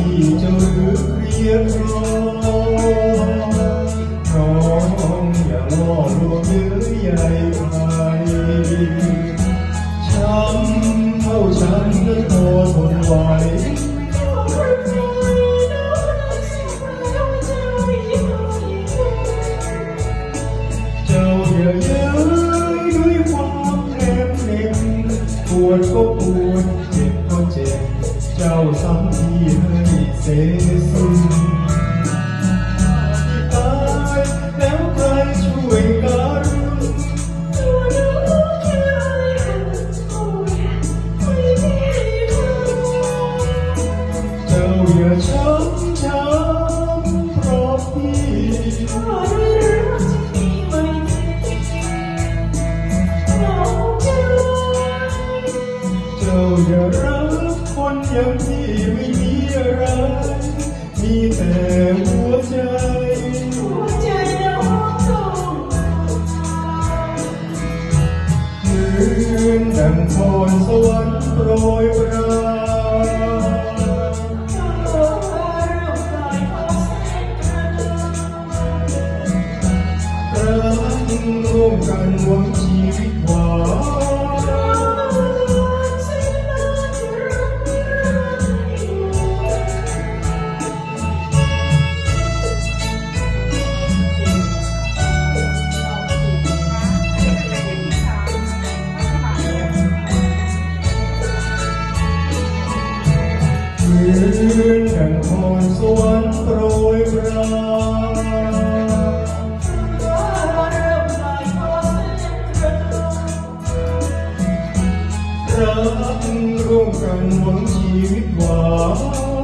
ที่จะรื้อเรียกร้องน้องอย่าล่อลวงหรือใหญ่ไปช้ำเท่าฉันก็อพทนไหววดก็ปวดเจ็บก็เจ็บ เจ้าซ้ำที่ให้ สุดที่ตายแล้วใครช่วยกันตัวรู้แค่อายโอ้ยไม่มีเธอเจ้าอย่าช้ำช้ำเพราะพี่เพราะด้วยรักที่มีไหงาใจเจ้าอย่ารัก คนอย่างที่ไม่มีอะไร มีแต่หัวใจ หัวใจน้องต้องเหมือนดังพรสวรรค์โปรยปรานโอ้เราปล่อยกระโดดรักร่วมกันหวังชีวิตหวาน ទាំងខនសួនប្រយប្រារាំរួមកាន់វងជីវិតវ៉ា